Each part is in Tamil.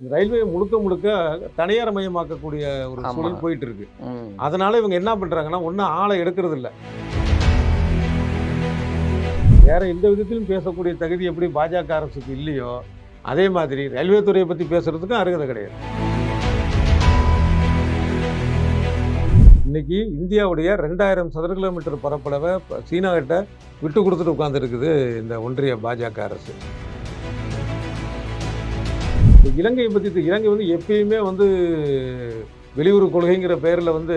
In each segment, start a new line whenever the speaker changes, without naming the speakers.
ரயில்வே முழுக்க முழுக்க தனியார் மயமாக்கக்கூடிய ஒரு. சூழல் போயிட்டு இருக்கு. அதனால இவங்க என்ன பண்றாங்கன்னா ஒன்றும் ஆளை எடுக்கிறது இல்ல வேற எந்த விதத்திலும் பேசக்கூடிய தகுதி எப்படி பாஜக அரசுக்கு இல்லையோ அதே மாதிரி ரயில்வே துறையை பத்தி பேசுறதுக்கும் அருகதை கிடையாது இன்னைக்கு இந்தியாவுடைய ரெண்டாயிரம் சதுர கிலோமீட்டர் பரப்பளவை சீனா கிட்ட விட்டு கொடுத்துட்டு உட்கார்ந்துருக்குது இந்த ஒன்றிய பாஜக அரசு இந்த இலங்கையை பற்றி இலங்கை வந்து எப்பயுமே வந்து வெளியுறவு கொள்கைங்கிற பேரில் வந்து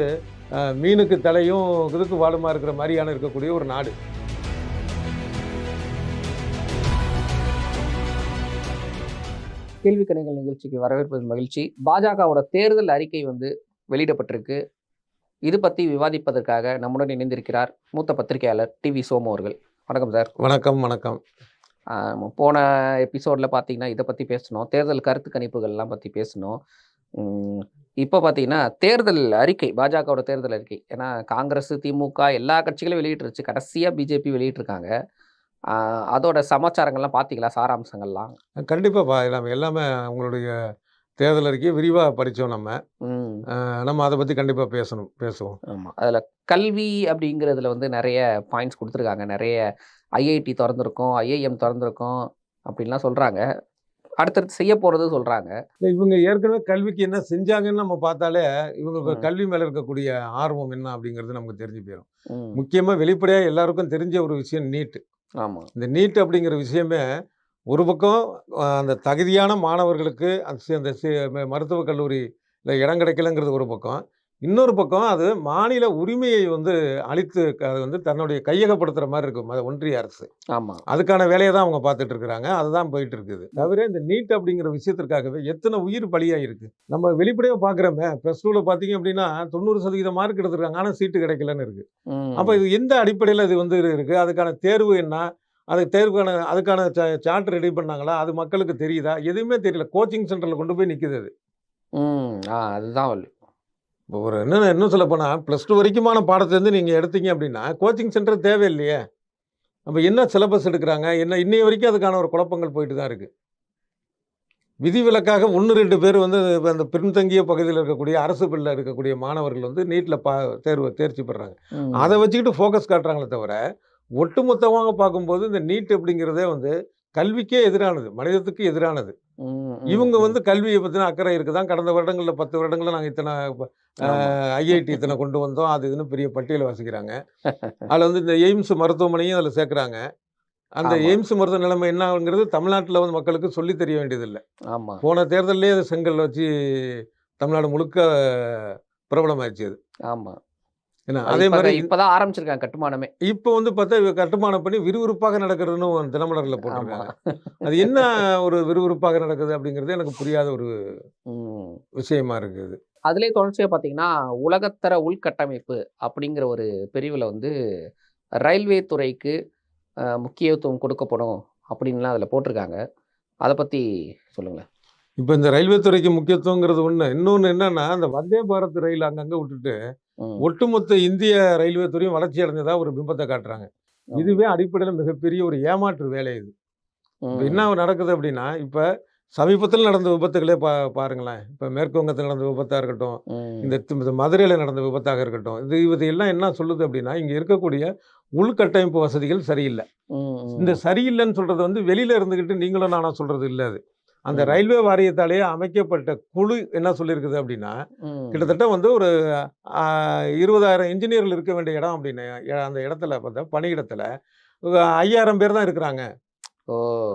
மீனுக்கு தலையும் இதுக்கு வாழுமா இருக்கிற மாதிரியான இருக்கக்கூடிய ஒரு நாடு.
கேள்வி கணைகள் நிகழ்ச்சிக்கு வரவேற்பது மகிழ்ச்சி. பாஜகவோட தேர்தல் அறிக்கை வந்து வெளியிடப்பட்டிருக்கு. இது பற்றி விவாதிப்பதற்காக நம்முடன் இணைந்திருக்கிறார் மூத்த பத்திரிகையாளர் டிவி சோமு அவர்கள். வணக்கம் சார்.
வணக்கம் வணக்கம்.
போன எபிசோடில் பார்த்தீங்கன்னா இதை பற்றி பேசணும் தேர்தல் கருத்து கணிப்புகள்லாம் பற்றி பேசணும் இப்போ பார்த்தீங்கன்னா தேர்தல் அறிக்கை பாஜகவோட தேர்தல் அறிக்கை. ஏன்னா காங்கிரஸ் திமுக எல்லா கட்சிகளும் வெளியிட்டுருச்சு. கடைசியாக பிஜேபி வெளியிட்டிருக்காங்க. அதோட சமாச்சாரங்கள்லாம் பார்த்தீங்களா சாராம்சங்கள்லாம்.
கண்டிப்பாக நம்ம எல்லாமே உங்களுடைய தேர்தல் அறிக்கையை விரிவாக படித்தோம் நம்ம. நம்ம அதை பற்றி கண்டிப்பாக பேசணும் பேசுவோம்.
ஆமாம் அதில் கல்வி அப்படிங்கிறதுல வந்து நிறைய பாயிண்ட்ஸ் கொடுத்துருக்காங்க. நிறைய ஐஐடி திறந்துருக்கோம் ஐஐஎம் திறந்துருக்கோம் அப்படின்லாம் சொல்கிறாங்க அடுத்தடுத்து செய்ய போகிறது சொல்கிறாங்க
இவங்க ஏற்கனவே கல்விக்கு என்ன செஞ்சாங்கன்னு நம்ம பார்த்தாலே இவங்க. கல்வி மேலே இருக்கக்கூடிய ஆர்வம் என்ன அப்படிங்கிறது நமக்கு தெரிஞ்சு போயிடும் முக்கியமாக வெளிப்படையாக எல்லாருக்கும் தெரிஞ்ச ஒரு விஷயம் நீட்
ஆமாம்
இந்த நீட் அப்படிங்கிற விஷயமே ஒரு பக்கம் அந்த தகுதியான மாணவர்களுக்கு அந்த மருத்துவக் கல்லூரியில் இடம் கிடைக்கலங்கிறது ஒரு பக்கம். இன்னொரு பக்கம் அது மாநில உரிமையை வந்து அளித்து க- அது வந்து தன்னுடைய கையகப்படுத்துகிற மாதிரி இருக்கும். அது ஒன்றிய அரசு.
ஆமாம்
அதுக்கான வேலையை தான் அவங்க பார்த்துட்டு இருக்கிறாங்க. அதுதான் போயிட்டு இருக்குது. தவிர இந்த நீட் அப்படிங்கிற விஷயத்திற்காகவே எத்தனை உயிர் பலியாக இருக்கு. நம்ம வெளிப்படையாக பார்க்குறோமே. ப்ளஸ் டூவில் பார்த்தீங்க அப்படின்னா தொண்ணூறு சதவீதம் மார்க் எடுத்திருக்காங்க. ஆனால் சீட்டு கிடைக்கலன்னு இருக்கு. அப்போ இது எந்த அடிப்படையில் இது வந்து இருக்கு? அதுக்கான தேர்வு என்ன? அதுக்கு தேர்வுக்கான அதுக்கான சார்ட் ரெடி பண்ணாங்களா? அது மக்களுக்கு தெரியுதா? எதுவுமே தெரியல. கோச்சிங் சென்டரில் கொண்டு போய் நிற்குது அது.
அதுதான்.
இப்போ ஒரு என்ன இன்னும் சொல்ல போனால் ப்ளஸ் டூ வரைக்குமான பாடத்துலேருந்து நீங்கள் எடுத்தீங்க அப்படின்னா கோச்சிங் சென்டர் தேவையில்லையே. அப்போ என்ன சிலபஸ் எடுக்கிறாங்க? என்ன இன்னைய வரைக்கும் அதுக்கான ஒரு குழப்பங்கள் போயிட்டு தான் இருக்குது விதிவிலக்காக ஒன்று ரெண்டு பேர் வந்து அந்த பின்தங்கிய பகுதியில் இருக்கக்கூடிய அரசு பள்ளியில் இருக்கக்கூடிய மாணவர்கள் வந்து நீட்டில் பா தேர்வு தேர்ச்சி பெறாங்க. அதை வச்சுக்கிட்டு ஃபோக்கஸ் காட்டுறாங்களே தவிர ஒட்டுமொத்தமாக பார்க்கும்போது இந்த நீட் அப்படிங்கிறதே வந்து கல்விக்கே எதிரானது மனிதத்துக்கு எதிரானது. இவங்க. வந்து கல்வியை பற்றின அக்கறை இருக்குதான் கடந்த வருடங்களில் பத்து வருடங்களில் நாங்கள் இத்தனை. ஐஐடி இத்தனை கொண்டு வந்தோம். அது இதுன்னு பெரிய பட்டியலை வாசிக்கிறாங்க. அதில் வந்து இந்த எய்ம்ஸ் மருத்துவமனையும் அதில் சேர்க்குறாங்க. அந்த. எய்ம்ஸ் மருத்துவ நிலைமை என்னங்கிறது தமிழ்நாட்டில் வந்து மக்களுக்கு சொல்லி தெரிய வேண்டியதில்லை.
ஆமா.
போன தேர்தல்லே அது செங்கல் வச்சு தமிழ்நாடு முழுக்க பிரபலமாயிடுச்சு அது.
ஆமா.
ஏன்னா
அது
மாதிரி
இப்பதான் ஆரம்பிச்சிருக்காங்க கட்டுமானமே.
இப்போ வந்து பார்த்தா இவ கட்டுமானம் பண்ணி விறுவிறுப்பாக நடக்கிறதுன்னு தினமலரில் போட்டிருக்காங்க. அது என்ன ஒரு விறுவிறுப்பாக நடக்குது அப்படிங்கிறது எனக்கு புரியாத ஒரு. விஷயமா இருக்குது.
அதுலேயே தொடர்ச்சியாக பார்த்தீங்கன்னா உலகத்தர உள்கட்டமைப்பு அப்படிங்கிற ஒரு பிரிவில் வந்து ரயில்வே துறைக்கு முக்கியத்துவம் கொடுக்கப்படும் அப்படின்லாம் அதில் போட்டிருக்காங்க. அதை பற்றி சொல்லுங்களேன்.
இப்போ இந்த ரயில்வே துறைக்கு முக்கியத்துவங்கிறது ஒன்று இன்னொன்று என்னன்னா அந்த வந்தே பாரத் ரயில் அங்கங்கே விட்டுட்டு. ஒட்டுமொத்த இந்திய ரயில்வே துறையும் வளர்ச்சி அடைஞ்சதா ஒரு பிம்பத்தை காட்டுறாங்க. இதுவே அடிப்படையில் மிகப்பெரிய ஒரு ஏமாற்று வேலை இது. என்ன நடக்குது அப்படின்னா இப்போ சமீபத்தில் நடந்த விபத்துகளே பா பாருங்களேன். இப்போ மேற்கு வங்கத்தில் நடந்த விபத்தாக இருக்கட்டும். இந்த மதுரையில் நடந்த விபத்தாக இருக்கட்டும் இது இது எல்லாம் என்ன சொல்லுது அப்படின்னா இங்கே இருக்கக்கூடிய உள்கட்டமைப்பு வசதிகள் சரியில்லை. இந்த சரியில்லைன்னு சொல்கிறது வந்து வெளியில் இருந்துக்கிட்டு நீங்களும் நானா சொல்கிறது இல்லை அது. அந்த. ரயில்வே வாரியத்தாலேயே அமைக்கப்பட்ட குழு என்ன சொல்லியிருக்குது அப்படின்னா. கிட்டத்தட்ட வந்து ஒரு இருபதாயிரம் இன்ஜினியர்கள் இருக்க வேண்டிய இடம் அப்படின்னு அந்த இடத்துல பார்த்தா பணியிடத்தில் ஐயாயிரம் பேர் தான் இருக்கிறாங்க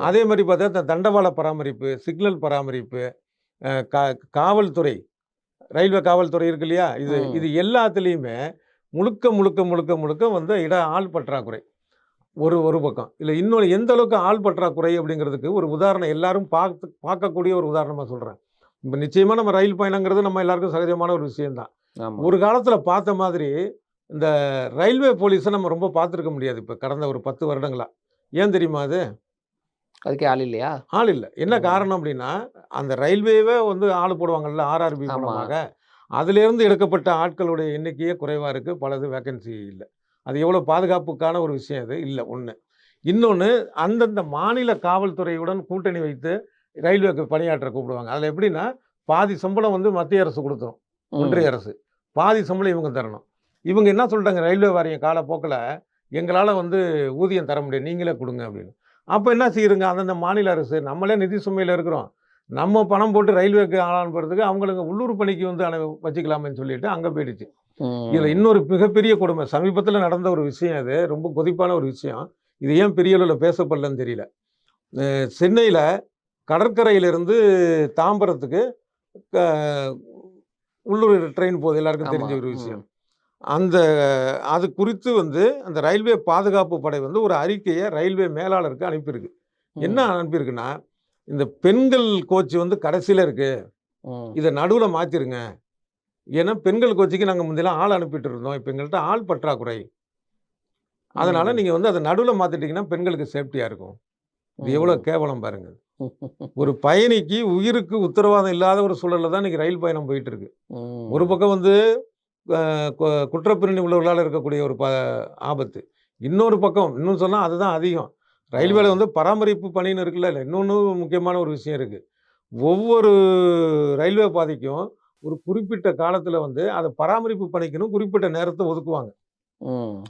அதே மாதிரி பார்த்தா இந்த தண்டவாள பராமரிப்பு சிக்னல் பராமரிப்பு கா காவல்துறை ரயில்வே காவல்துறை இருக்கு இல்லையா இது. இது எல்லாத்துலேயுமே முழுக்க முழுக்க முழுக்க முழுக்க வந்து இட ஆள் பற்றாக்குறை ஒரு ஒரு பக்கம். இல்லை இன்னொன்று எந்த அளவுக்கு ஆள் பற்றாக்குறை அப்படிங்கிறதுக்கு ஒரு உதாரணம் எல்லாரும் பார்த்து பார்க்கக்கூடிய ஒரு உதாரணமாக சொல்கிறேன் இப்போ நிச்சயமாக நம்ம ரயில் பயணங்கிறது நம்ம எல்லாருக்கும் சகஜமான ஒரு விஷயம்தான். ஒரு காலத்தில் பார்த்த மாதிரி இந்த ரயில்வே போலீஸை நம்ம ரொம்ப பார்த்துருக்க முடியாது இப்போ கடந்த ஒரு பத்து வருடங்களா. ஏன் தெரியுமா அது?
அதுக்கே ஆள் இல்லையா?
ஆள் இல்லை. என்ன. காரணம் அப்படின்னா அந்த ரயில்வேவே வந்து ஆள் போடுவாங்கல்ல ஆர்ஆர்பி. மூலமாக. அதிலிருந்து எடுக்கப்பட்ட ஆட்களுடைய எண்ணிக்கையே குறைவாக இருக்குது பலது வேக்கன்சி இல்லை. அது எவ்வளோ பாதுகாப்புக்கான ஒரு விஷயம் அது? இல்லை ஒன்று இன்னொன்று அந்தந்த மாநில காவல்துறையுடன் கூட்டணி வைத்து ரயில்வேக்கு பணியாற்ற கூப்பிடுவாங்க. அதில் எப்படின்னா பாதி சம்பளம் வந்து மத்திய அரசு கொடுத்துரும். ஒன்றிய அரசு. பாதி சம்பளம் இவங்க தரணும். இவங்க என்ன சொல்லிட்டாங்க? ரயில்வே வாரியம் காலப்போக்கில் எங்களால் வந்து ஊதியம் தர முடியும். நீங்களே கொடுங்க அப்படின்னு. அப்போ என்ன செய்யுங்க அந்தந்த மாநில அரசு நம்மளே நிதி சுமையில் இருக்கிறோம். நம்ம பணம் போட்டு ரயில்வேக்கு ஆளான் போகிறதுக்கு அவங்களுக்கு உள்ளூர் பணிக்கு வந்து அனு வச்சுக்கலாமேன்னு சொல்லிட்டு அங்கே போயிடுச்சு. இதில் இன்னொரு மிகப்பெரிய கொடுமை சமீபத்தில் நடந்த ஒரு விஷயம் இது ரொம்ப கொதிப்பான ஒரு விஷயம். இது ஏன் பெரிய அளவில் பேசப்படலன்னு தெரியல. சென்னையில் கடற்கரையிலிருந்து தாம்பரத்துக்கு உள்ளூர் ட்ரெயின் போகுது எல்லாருக்கும் தெரிஞ்ச ஒரு விஷயம். அந்த அது குறித்து வந்து அந்த ரயில்வே பாதுகாப்பு படை வந்து ஒரு அறிக்கையை ரயில்வே மேலாளருக்கு அனுப்பியிருக்கு. என்ன அனுப்பியிருக்குன்னா இந்த பெண்கள் கோச் வந்து கடைசியில் இருக்கு. இதை நடுவில் மாற்றிருங்க ஏன்னா பெண்கள் கோச்சிக்கு நாங்கள் முந்தையெல்லாம் ஆள் அனுப்பிட்டு இருந்தோம். இப்போ எங்கள்கிட்ட ஆள் பற்றாக்குறை. அதனால நீங்கள் வந்து அதை நடுவில் மாற்றிட்டீங்கன்னா பெண்களுக்கு சேஃப்டியாக இருக்கும். இது எவ்வளோ கேவலம் பாருங்க. ஒரு பயணிக்கு உயிருக்கு உத்தரவாதம் இல்லாத ஒரு சூழல்ல தான் இன்னைக்கு ரயில் பயணம் போயிட்டு இருக்கு ஒரு பக்கம் வந்து குற்றப்பிரிணி உள்ளவர்களால் இருக்கக்கூடிய ஒரு ப ஆபத்து. இன்னொரு பக்கம் இன்னும் சொன்னால் அதுதான் அதிகம். ரயில்வேல வந்து பராமரிப்பு பணின்னு இருக்குல்ல இல்லை இன்னொன்று முக்கியமான ஒரு விஷயம் இருக்குது ஒவ்வொரு ரயில்வே பாதைக்கும் ஒரு குறிப்பிட்ட காலத்தில் வந்து அதை பராமரிப்பு பணிக்குன்னு குறிப்பிட்ட நேரத்தை ஒதுக்குவாங்க.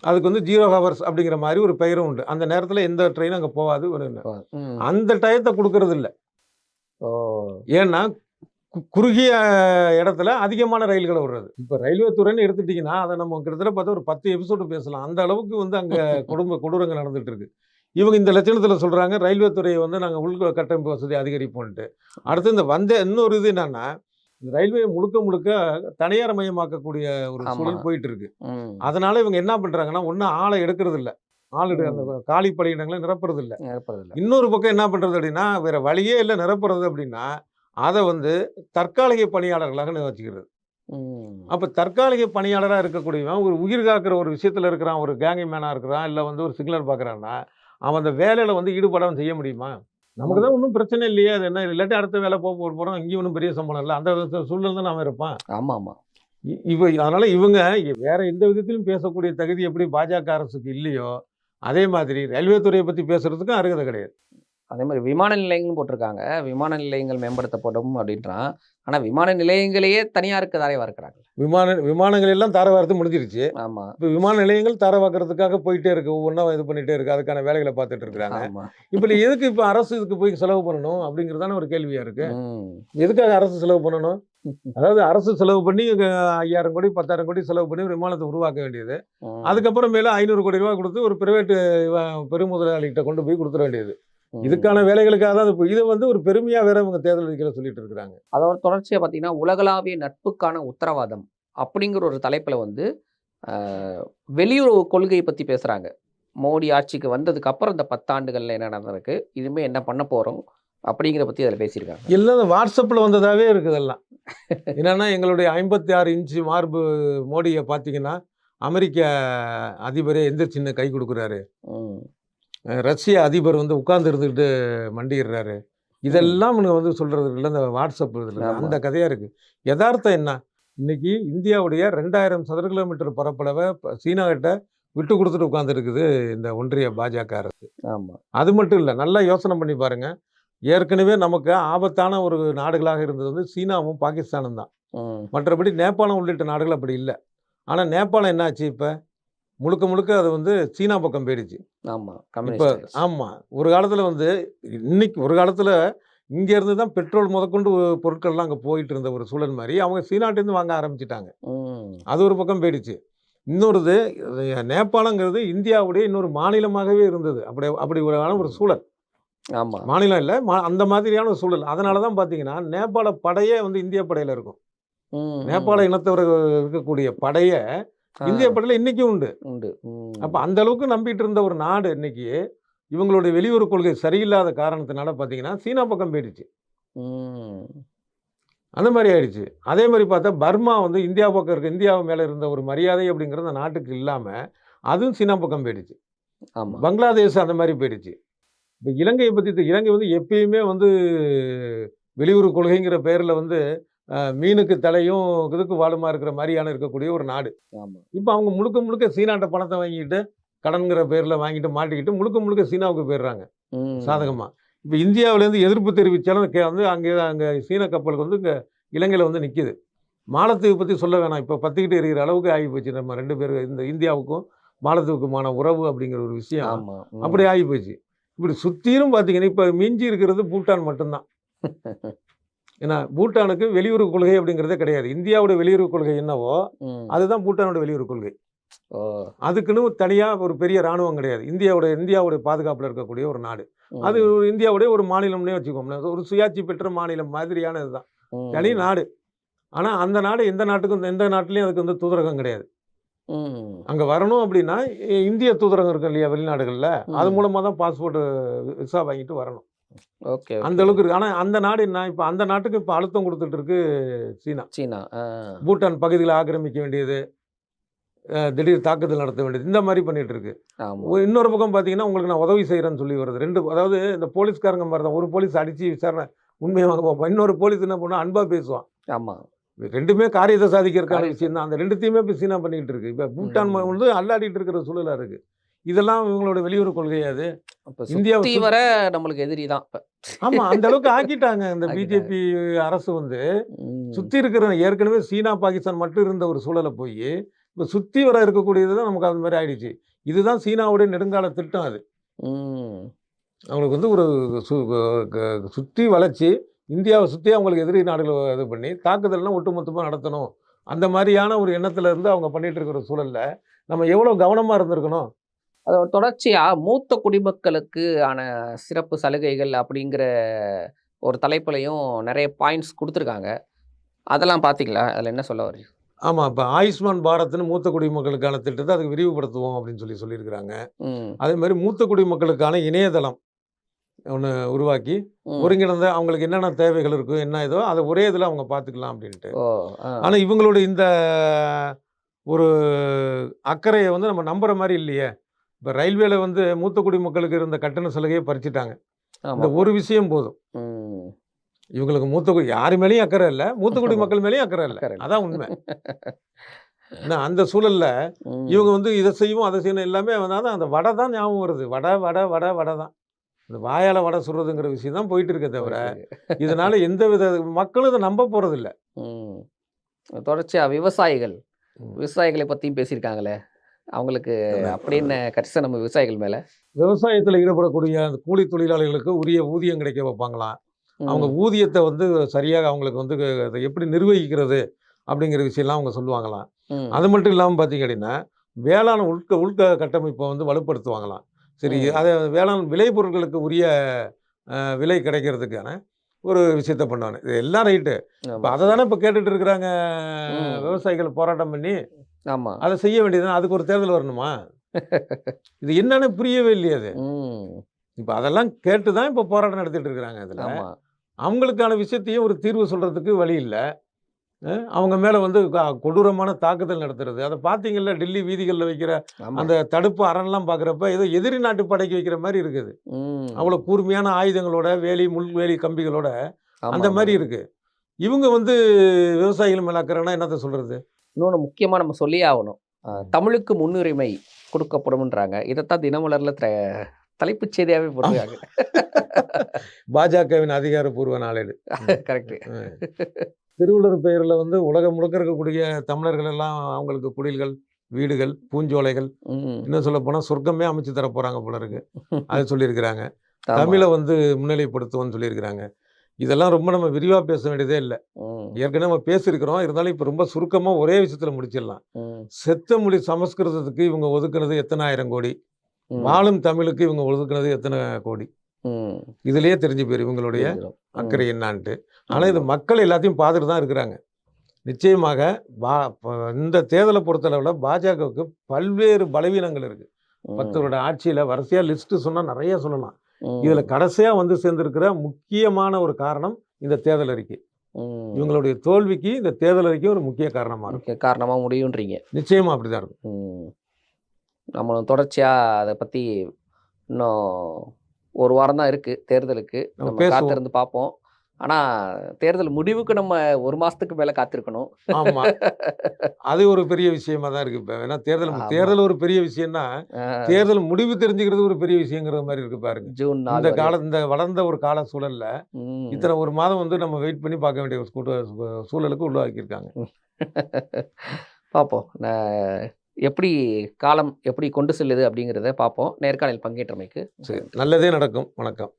அதுக்கு வந்து ஜீரோ ஹவர்ஸ் அப்படிங்கிற மாதிரி ஒரு பெயரும் உண்டு. அந்த நேரத்தில் எந்த ட்ரெயின் அங்கே போகாது ஒரு அந்த டயத்தை கொடுக்கறது இல்லை. ஏன்னா குறுகிய இடத்துல அதிகமான ரயில்களை விடுறது. இப்போ ரயில்வே துறைன்னு எடுத்துட்டிங்கன்னா அதை நம்ம கிட்டத்தட்ட பார்த்தா ஒரு பத்து எபிசோடு பேசலாம். அந்த அளவுக்கு வந்து அங்கே குடும்ப கொடூரங்கள் நடந்துட்டு இருக்கு. இவங்க இந்த லட்சணத்தில் சொல்கிறாங்க ரயில்வே துறையை வந்து நாங்கள் உள் கட்டமைப்பு வசதி அதிகரிப்போன்ட்டு. அடுத்து இந்த வந்த இன்னொரு இது என்னன்னா ரயில்வே முழுக்க முழுக்க தனியார் மயமாக்கக்கூடிய ஒரு. சூழல் போயிட்டு இருக்கு அதனால இவங்க என்ன பண்றாங்கன்னா ஒன்றும் ஆளை எடுக்கிறது இல்ல ஆள் அந்த காலி பணியிடங்களை நிரப்புறது இல்ல
நிரப்புறதில்ல.
இன்னொரு பக்கம் என்ன பண்றது அப்படின்னா வேற வழியே இல்லை நிரப்புறது அப்படின்னா அதை வந்து தற்காலிக பணியாளர்களாக வச்சுக்கிறது அப்போ தற்காலிக பணியாளராக இருக்கக்கூடியவன் ஒரு உயிர் காக்கிற ஒரு விஷயத்தில் இருக்கிறான் ஒரு கேங்கி மேனாக இருக்கிறான் இல்லை வந்து ஒரு சிக்னல் பார்க்குறான்னா அவன் அந்த வேலையில் வந்து ஈடுபடாமல் செய்ய முடியுமா? நமக்கு தான் ஒன்றும் பிரச்சனை இல்லையே அது என்ன? இல்லாட்டி அடுத்த வேலை போக போகிறோம் இங்கேயும் ஒன்றும் பெரிய சம்பளம் இல்லை. அந்த சூழ்நிலை தான் நாம இருப்பான்
ஆமா ஆமா
இ- இவ அதனால இவங்க வேற எந்த விதத்திலும் பேசக்கூடிய தகுதி எப்படி பாஜக அரசுக்கு இல்லையோ அதே மாதிரி ரயில்வே துறையை பத்தி பேசுறதுக்கும் அருகதை கிடையாது.
அதே மாதிரி விமான நிலையங்களும் போட்டிருக்காங்க. விமான நிலையங்கள் மேம்படுத்தப்படும் அப்படின்றான். ஆனா விமான நிலையங்களையே தனியாருக்கு தாரை வார்க்கிறாங்க
விமான விமானங்கள் எல்லாம் தாரவாரத்து முடிஞ்சிருச்சு.
ஆமா.
இப்போ விமான நிலையங்கள் தாரவாக்கிறதுக்காக போயிட்டே இருக்கு. ஒவ்வொன்றா இது பண்ணிட்டே இருக்கு. அதுக்கான வேலைகளை பார்த்துட்டு இருக்கிறாங்க. இப்போ எதுக்கு இப்போ அரசு இதுக்கு போய் செலவு பண்ணணும் அப்படிங்கிறதான ஒரு கேள்வியா இருக்கு. எதுக்காக அரசு செலவு பண்ணணும்? அதாவது அரசு செலவு பண்ணி ஐயாயிரம் கோடி பத்தாயிரம் கோடி செலவு பண்ணி ஒரு விமானத்தை உருவாக்க வேண்டியது. அதுக்கப்புறம் மேல ஐநூறு கோடி ரூபாய் கொடுத்து ஒரு பிரைவேட் பெருமுதலாளிகிட்ட கொண்டு போய் கொடுத்துட வேண்டியது. இதுக்கான வேலைகளுக்காக தான் இது இதை வந்து ஒரு பெருமையா வேற அவங்க தேர்தல் அறிக்கையில சொல்லிட்டு இருக்கிறாங்க.
அதோட தொடர்ச்சியா பார்த்தீங்கன்னா உலகளாவிய நட்புக்கான உத்தரவாதம் அப்படிங்கிற ஒரு தலைப்புல வந்து வெளியுறவு கொள்கையை பத்தி பேசுறாங்க. மோடி ஆட்சிக்கு வந்ததுக்கு அப்புறம் இந்த பத்தாண்டுகள்ல என்ன நடந்திருக்கு இனிமே என்ன பண்ண போறோம் அப்படிங்கிற பத்தி அதில் பேசியிருக்காங்க.
எல்லாம் இந்த வாட்ஸ்அப்ல வந்ததாவே இருக்குது எல்லாம் என்னன்னா எங்களுடைய ஐம்பத்தி ஆறு இன்ச்சு மார்பு மோடியை பார்த்தீங்கன்னா அமெரிக்க அதிபரே எந்திரிச்சின்னு கை கொடுக்குறாரு. ரஷ்ய அதிபர் வந்து உட்கார்ந்து இருந்துக்கிட்டு மண்டிடுறாரு இதெல்லாம் இவனுங்க வந்து சொல்றது இல்லை இந்த வாட்ஸ்அப் இதில். அந்த கதையா இருக்கு. யதார்த்தம் என்ன? இன்னைக்கு இந்தியாவுடைய ரெண்டாயிரம் சதுர கிலோமீட்டர் பரப்பளவை சீனா கிட்ட விட்டு கொடுத்துட்டு உட்கார்ந்துருக்குது இந்த ஒன்றிய பாஜக அரசு.
ஆமா.
அது மட்டும் இல்லை நல்லா யோசனை பண்ணி பாருங்க. ஏற்கனவே நமக்கு ஆபத்தான ஒரு நாடுகளாக இருந்தது வந்து சீனாவும் பாகிஸ்தானும் தான். மற்றபடி நேபாளம் உள்ளிட்ட நாடுகள் அப்படி இல்லை. ஆனால் நேபாளம் என்னாச்சு இப்போ? முழுக்க முழுக்க அது வந்து சீனா பக்கம் போயிடுச்சு.
ஆமா
இப்போ ஆமாம் ஒரு காலத்தில் வந்து இன்னைக்கு ஒரு காலத்தில் இங்கேருந்து தான் பெட்ரோல் முதற்கொண்டு பொருட்கள்லாம் அங்கே போயிட்டு இருந்த ஒரு சூழல் மாதிரி அவங்க சீனாட்டேருந்து வாங்க ஆரம்பிச்சிட்டாங்க. அது ஒரு பக்கம் போயிடுச்சு. இன்னொருது நேபாளங்கிறது இந்தியாவுடைய இன்னொரு மாநிலமாகவே இருந்தது. அப்படி அப்படி ஒரு ஒரு சூழல்.
ஆமா.
மாநிலம் இல்லை மா அந்த மாதிரியான ஒரு சூழல். அதனால தான் பார்த்தீங்கன்னா நேபாள படையே வந்து இந்திய படையில் இருக்கும். நேபாள இனத்தவர்கள் இருக்கக்கூடிய படையை இந்திய படையில் இன்னைக்கும் உண்டு.
உண்டு.
அப்போ அந்த அளவுக்கு நம்பிட்டு இருந்த ஒரு நாடு இன்னைக்கு இவங்களுடைய வெளியுறவு கொள்கை சரியில்லாத காரணத்தினால பார்த்தீங்கன்னா சீனா பக்கம் போயிடுச்சு. அந்த மாதிரி ஆயிடுச்சு. அதே மாதிரி பார்த்தா பர்மா வந்து இந்தியா பக்கம் இருக்க இந்தியா மேலே இருந்த ஒரு மரியாதை அப்படிங்கிறது அந்த நாட்டுக்கு இல்லாமல் அதுவும் சீனா பக்கம் போயிடுச்சு.
ஆமா.
பங்களாதேஷ் அந்த மாதிரி போயிடுச்சு. இப்போ இலங்கையை பற்றி இலங்கை வந்து எப்பயுமே வந்து வெளியுறவு கொள்கைங்கிற பேரில் வந்து மீனுக்கு தலையும் இதுக்கு வாழுமா இருக்கிற மாதிரியான இருக்கக்கூடிய ஒரு நாடு. இப்போ அவங்க முழுக்க முழுக்க சீனாட்ட பணத்தை வாங்கிட்டு கடன்கிற பேரில் வாங்கிட்டு மாட்டிக்கிட்டு முழுக்க முழுக்க சீனாவுக்கு போயிடுறாங்க. சாதகமாக இப்போ இந்தியாவிலேருந்து எதிர்ப்பு தெரிவித்தாலும் வந்து அங்கே அங்கே சீன கப்பலுக்கு வந்து இங்கே இலங்கையில் வந்து நிற்கிது மாலத்தீவு பற்றி சொல்ல வேணாம். இப்போ பற்றிக்கிட்டு எறிகிற அளவுக்கு ஆகி போச்சு. நம்ம ரெண்டு பேர் இந்த இந்தியாவுக்கும் மாலத்தீவுக்குமான உறவு அப்படிங்கிற ஒரு விஷயம். அப்படி ஆகி போச்சு. இப்படி சுற்றிலும் பார்த்தீங்கன்னா இப்போ மிஞ்சி இருக்கிறது பூட்டான் மட்டும்தான். ஏன்னா பூட்டானுக்கு வெளியுறவு கொள்கை அப்படிங்கிறதே கிடையாது இந்தியாவோட வெளியுறவு கொள்கை என்னவோ. அதுதான் பூட்டானோட வெளியுறவு கொள்கை அதுக்குன்னு தனியாக ஒரு பெரிய இராணுவம் கிடையாது இந்தியாவோட இந்தியாவுடைய பாதுகாப்பில் இருக்கக்கூடிய ஒரு நாடு. அது ஒரு இந்தியாவுடைய ஒரு மாநிலம்னே வச்சுக்கோங்களேன் ஒரு சுயாட்சி பெற்ற மாநிலம் மாதிரியான இதுதான். தனி நாடு ஆனால் அந்த நாடு எந்த நாட்டுக்கும் எந்த நாட்டிலையும் அதுக்கு வந்து தூதரகம் கிடையாது. அங்கே வரணும் அப்படின்னா இந்திய தூதரகம் இருக்கும் இல்லையா வெளிநாடுகளில் அது
ம்.
மூலமாக தான் பாஸ்போர்ட் விசா வாங்கிட்டு வரணும்
ஓகே
அந்த அளவுக்கு இருக்கு. ஆனால் அந்த நாடு என்ன இப்போ அந்த நாட்டுக்கு இப்போ அழுத்தம் கொடுத்துட்டு இருக்கு சீனா.
சீனா.
பூட்டான் பகுதிகளை ஆக்கிரமிக்க வேண்டியது திடீர் தாக்குதல் நடத்த வேண்டியது இந்த மாதிரி பண்ணிட்டு இருக்கு. இன்னொரு பக்கம் பார்த்தீங்கன்னா உங்களுக்கு நான் உதவி செய்கிறேன்னு சொல்லி வருது. ரெண்டு அதாவது இந்த போலீஸ்காரங்க மாதிரி தான் ஒரு போலீஸ் அடிச்சு விசாரணை உண்மையை வாங்க பார்ப்போம் இன்னொரு போலீஸ் என்ன பண்ணுவா அன்பா பேசுவான்.
ஆமா.
ரெண்டுமே காரியத்தை சாதிக்கிறதுக்கான. விஷயம் தான் அந்த ரெண்டுத்தையுமே இப்போ சீனா பண்ணிக்கிட்டு இருக்கு. இப்போ பூட்டான். வந்து அல்லாடிட்டு இருக்கிற சூழலா இருக்கு. இதெல்லாம் இவங்களோட வெளியுறவு கொள்கையாது இந்தியாவை
வர நம்மளுக்கு எதிரி தான்.
ஆமா அந்த அளவுக்கு ஆக்கிட்டாங்க இந்த. பிஜேபி அரசு வந்து. சுத்தி இருக்கிற ஏற்கனவே சீனா பாகிஸ்தான் மட்டும் இருந்த ஒரு சூழலை போய் இப்போ சுத்தி வர இருக்கக்கூடியது தான் நமக்கு அது மாதிரி ஆயிடுச்சு இதுதான் சீனாவுடைய நெடுங்கால திட்டம் அது. அவங்களுக்கு வந்து ஒரு சு க- சுத்தி வளைச்சி இந்தியாவை சுற்றி அவங்களுக்கு எதிரி நாடுகளை இது பண்ணி தாக்குதல்லாம் ஒட்டுமொத்தமாக நடத்தணும் அந்த மாதிரியான ஒரு எண்ணத்துல இருந்து அவங்க பண்ணிட்டு இருக்கிற சூழல்ல நம்ம எவ்வளோ கவனமாக இருந்திருக்கணும்
அதோட தொடர்ச்சியா மூத்த குடிமக்களுக்கு ஆன சிறப்பு சலுகைகள் அப்படிங்கிற ஒரு தலைப்புலையும் நிறைய பாயிண்ட்ஸ் கொடுத்துருக்காங்க. அதெல்லாம் பார்த்தீங்களா அதில் என்ன சொல்ல வரீங்க
ஆமாம் இப்போ ஆயுஷ்மான் பாரத்னு மூத்த குடிமக்களுக்கான திட்டத்தை அதுக்கு விரிவுபடுத்துவோம் அப்படின்னு சொல்லி சொல்லியிருக்கிறாங்க. அதே மாதிரி மூத்த குடிமக்களுக்கான இணையதளம் ஒன்று உருவாக்கி. ஒருங்கிணைந்த அவங்களுக்கு என்னென்ன தேவைகள் இருக்கும் என்ன இதோ அதை ஒரே இதில் அவங்க பார்த்துக்கலாம் அப்படின்ட்டு. ஆனால் இவங்களோட இந்த ஒரு அக்கறையை வந்து நம்ம நம்புற மாதிரி இல்லையே. இப்போ ரயில்வேல வந்து மூத்த குடிமக்களுக்கு இருந்த கட்டண சலுகையை பறிச்சிட்டாங்க இந்த ஒரு விஷயம் போதும். இவங்களுக்கு மூத்த யாரு மேலேயும் அக்கறை இல்லை மூத்த குடி
ஆமா.
மக்கள் மேலேயும் அக்கறை இல்லை. அதான் உண்மை அந்த சூழல்ல. இவங்க வந்து இதை செய்வோம் அதை செய்யணும் எல்லாமே வந்து அந்த வடை தான் ஞாபகம் வருது வடை வடை வடை வடை தான் இந்த வாயால வடை சுடுறதுங்கிற விஷயம் தான் போயிட்டு இருக்கே தவிர இதனால எந்த வித மக்களும் இதை நம்ப போறது இல்ல
ம். தொடர்ச்சியா விவசாயிகள். விவசாயிகளை பத்தியும் பேசியிருக்காங்களே அவங்களுக்கு. அப்படின்னு கரிசனம் நம்ம விவசாயிகள் மேல
விவசாயத்தில் ஈடுபடக்கூடிய அந்த கூலி தொழிலாளிகளுக்கு உரிய ஊதியம் கிடைக்க வைப்பாங்களாம். அவங்க ஊதியத்தை வந்து சரியாக அவங்களுக்கு வந்து எப்படி நிர்வகிக்கிறது அப்படிங்கிற விஷயம்லாம் அவங்க சொல்லுவாங்களாம். அது மட்டும் இல்லாமல் பார்த்தீங்க அப்படின்னா வேளாண் உள்க உள்க கட்டமைப்பை வந்து வலுப்படுத்துவாங்களாம் சரி. அதை வேளாண் விளைபொருட்களுக்கு உரிய விலை கிடைக்கிறதுக்கான ஒரு விஷயத்த பண்ணுவாங்க இது எல்லாம் ரைட்டு இப்போ. அதை தானே இப்போ கேட்டுட்டு இருக்கிறாங்க. விவசாயிகள் போராட்டம் பண்ணி
ஆமா.
அதை செய்ய வேண்டியதுதான். அதுக்கு ஒரு தேர்தல் வரணுமா? இது என்னன்னு புரியவே இல்லையே அது. இப்போ அதெல்லாம் கேட்டு தான் இப்போ போராட்டம் நடத்திட்டு இருக்கிறாங்க இதில். அவங்களுக்கான விஷயத்தையும் ஒரு தீர்வு சொல்கிறதுக்கு வழி இல்லை. அவங்க மேலே வந்து கொடூரமான தாக்குதல் நடத்துறது. அதை பார்த்தீங்கல்ல டெல்லி வீதிகளில் வைக்கிற அந்த தடுப்பு அரணெல்லாம் பார்க்குறப்ப ஏதோ எதிரி நாட்டு படைக்கு வைக்கிற மாதிரி இருக்குது. அவ்வளோ கூர்மையான ஆயுதங்களோட வேலி முள் வேலி கம்பிகளோட அந்த. மாதிரி இருக்கு. இவங்க வந்து விவசாயிகள் மேலே அக்கறைன்னா என்னத்த சொல்கிறது
இன்னொன்று முக்கியமாக நம்ம சொல்லியே ஆகணும். தமிழுக்கு முன்னுரிமை கொடுக்கப்படும்ன்றாங்க. இதைத்தான் தினமலர்ல த தலைப்புச் செய்தியாகவே போட்டிருக்காங்க.
பாஜகவின் அதிகாரப்பூர்வ நாளேடு.
கரெக்ட்.
திருவள்ளுவர் பெயரில் வந்து உலகம் முழுக்க இருக்கக்கூடிய தமிழர்கள் எல்லாம் அவங்களுக்கு குடில்கள் வீடுகள் பூஞ்சோலைகள். இன்னும் சொல்ல போனால் சொர்க்கமே அமைச்சு தர போகிறாங்க போல இருக்கு. அதை சொல்லியிருக்கிறாங்க. தமிழை வந்து முன்னிலைப்படுத்துவோம்னு சொல்லியிருக்கிறாங்க. இதெல்லாம் ரொம்ப நம்ம விரிவாக பேச வேண்டியதே இல்லை. ஏற்கனவே நம்ம பேசியிருக்கிறோம். இருந்தாலும் இப்போ ரொம்ப சுருக்கமாக ஒரே விஷயத்தில் முடிச்சிடலாம். செத்த மொழி சமஸ்கிருதத்துக்கு இவங்க ஒதுக்குனது எத்தனை ஆயிரம் கோடி வாழும் தமிழுக்கு இவங்க ஒதுக்குனது எத்தனை கோடி. இதுலயே தெரிஞ்சு போயிரு இவங்களுடைய. அக்கறை என்னான்ட்டு. ஆனால் இது மக்கள் எல்லாத்தையும் பார்த்துட்டு தான் இருக்கிறாங்க. நிச்சயமாக பா இந்த தேர்தலை பொறுத்தளவில் பாஜகவுக்கு பல்வேறு பலவீனங்கள் இருக்கு. பக்தரோட ஆட்சியில் வரிசையாக லிஸ்ட்டு சொன்னால் நிறைய சொல்லலாம். இதில் கடைசியாக வந்து சேர்ந்திருக்கிற முக்கியமான ஒரு காரணம் இந்த தேர்தல் அறிக்கை. இவங்களுடைய தோல்விக்கு இந்த தேர்தல் அறிக்கை ஒரு முக்கிய காரணமாக இருக்கும்.
முக்கிய காரணமா முடியுன்றீங்க.
நிச்சயமாக அப்படி தான் இருக்கும்.
நம்மளும் தொடர்ச்சியா அதை பத்தி இன்னும் ஒரு வாரம் தான் இருக்கு தேர்தலுக்கு.
நம்ம.
காத்திருந்து பார்ப்போம் ஆனால் தேர்தல் முடிவுக்கு நம்ம ஒரு மாதத்துக்கு மேலே காத்திருக்கணும்.
அது ஒரு பெரிய விஷயமா தான் இருக்கு. இப்போ ஏன்னா தேர்தல். தேர்தல் ஒரு பெரிய விஷயம்னா தேர்தல் முடிவு தெரிஞ்சுக்கிறது ஒரு பெரிய விஷயங்கிற மாதிரி இருக்கு பாருங்க.
ஜூன்
இந்த கால இந்த வளர்ந்த ஒரு கால சூழல்ல. இத்தனை ஒரு மாதம் வந்து நம்ம வெயிட் பண்ணி பார்க்க வேண்டிய சூழலுக்கு உள்ளாக்கியிருக்காங்க.
பார்ப்போம். எப்படி காலம் எப்படி கொண்டு செல்லுது அப்படிங்கிறத பார்ப்போம். நேர்காணல் பங்கேற்றமைக்கு
சரி. நல்லதே நடக்கும். வணக்கம்.